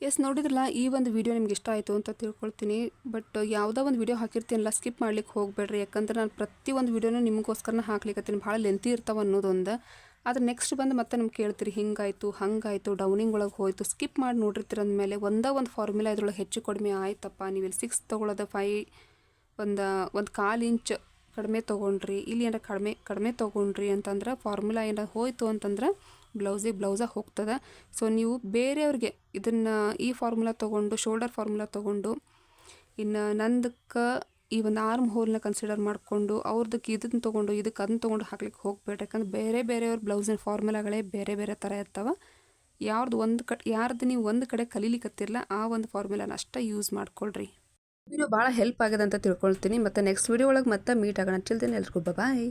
ಎಸ್ ನೋಡಿದ್ರಲ್ಲ, ಈ ಒಂದು ವಿಡಿಯೋ ನಿಮ್ಗೆ ಇಷ್ಟ ಆಯಿತು ಅಂತ ತಿಳ್ಕೊಳ್ತೀನಿ. ಬಟ್ ಯಾವುದೋ ಒಂದು ವಿಡಿಯೋ ಹಾಕಿರ್ತೀನಲ್ಲ ಸ್ಕಿಪ್ ಮಾಡ್ಲಿಕ್ಕೆ ಹೋಗಬೇಡ್ರಿ. ಯಾಕಂದ್ರೆ ನಾನು ಪ್ರತಿ ಒಂದು ವಿಡಿಯೋನೂ ನಿಮಗೋಸ್ಕರನ ಹಾಕ್ಲಿಕ್ಕತ್ತೀನಿ ಭಾಳ ಲೆಂತಿ ಇರ್ತಾವೆ ಅನ್ನೋದೊಂದು. ಆದ್ರೆ ನೆಕ್ಸ್ಟ್ ಬಂದು ಮತ್ತೆ ನಮ್ಗೆ ಕೇಳ್ತೀರಿ, ಹಿಂಗಾಯಿತು, ಹಂಗಾಯಿತು ಡೌನಿಂಗ್ ಒಳಗೆ ಹೋಯಿತು ಸ್ಕಿಪ್ ಮಾಡಿ ನೋಡಿರ್ತೀರ ಅಂದಮೇಲೆ ಒಂದೇ ಒಂದು ಫಾರ್ಮುಲಾ ಇದ್ರೊಳಗೆ ಹೆಚ್ಚು ಕಡಿಮೆ ಆಯ್ತಪ್ಪ. ನೀವು ಇಲ್ಲಿ ಸಿಕ್ಸ್ ತೊಗೊಳೋದು? ಫೈ ಒಂದು ಒಂದು ಕಾಲು ಇಂಚ್ ಕಡಿಮೆ ತೊಗೊಂಡ್ರಿ. ಇಲ್ಲಿ ಏನಾರ ಕಡಿಮೆ ಕಡಿಮೆ ತೊಗೊಂಡ್ರಿ ಅಂತಂದ್ರೆ ಫಾರ್ಮುಲಾ ಏನಾರ ಹೋಯ್ತು ಅಂತಂದ್ರೆ ಬ್ಲೌಸಿಗೆ ಬ್ಲೌಸ ಹೋಗ್ತದೆ. ಸೊ ನೀವು ಬೇರೆಯವ್ರಿಗೆ ಇದನ್ನು ಈ ಫಾರ್ಮುಲಾ ತೊಗೊಂಡು ಶೋಲ್ಡರ್ ಫಾರ್ಮುಲಾ ತೊಗೊಂಡು, ಇನ್ನು ನಂದಕ್ಕೆ ಈ ಒಂದು ಆರ್ಮ್ ಹೋಲ್ನ ಕನ್ಸಿಡರ್ ಮಾಡಿಕೊಂಡು ಅವ್ರದಕ್ಕೆ ಇದನ್ನು ತೊಗೊಂಡು ಇದಕ್ಕೆ ಅದನ್ನ ತೊಗೊಂಡು ಹಾಕ್ಲಿಕ್ಕೆ ಹೋಗ್ಬೇಡ್ರಿ ಯಾಕಂದ್ರೆ ಬೇರೆ ಬೇರೆಯವ್ರ ಬ್ಲೌಸಿನ ಫಾರ್ಮುಲಾಗಳೇ ಬೇರೆ ಬೇರೆ ಥರ ಇರ್ತವೆ. ಯಾರ್ದು ಒಂದು ಕಡೆ, ಯಾರ್ದು ನೀವು ಒಂದು ಕಡೆ ಕಲೀಲಿಕ್ಕತ್ತಿರಲ್ಲ ಆ ಒಂದು ಫಾರ್ಮುಲಾನ ಅಷ್ಟೇ ಯೂಸ್ ಮಾಡ್ಕೊಳ್ರಿ. ವಿಡಿಯೋ ಭಾಳ ಹೆಲ್ಪ್ ಆಗಿದೆ ಅಂತ ತಿಳ್ಕೊಳ್ತೀನಿ. ಮತ್ತು ನೆಕ್ಸ್ಟ್ ವಿಡಿಯೋ ಒಳಗೆ ಮತ್ತೆ ಮೀಟ್ ಆಗೋಣ. ಚಿಲ್ದೇನೆ ಎಲ್ರಿಗೂ ಬಾಯ್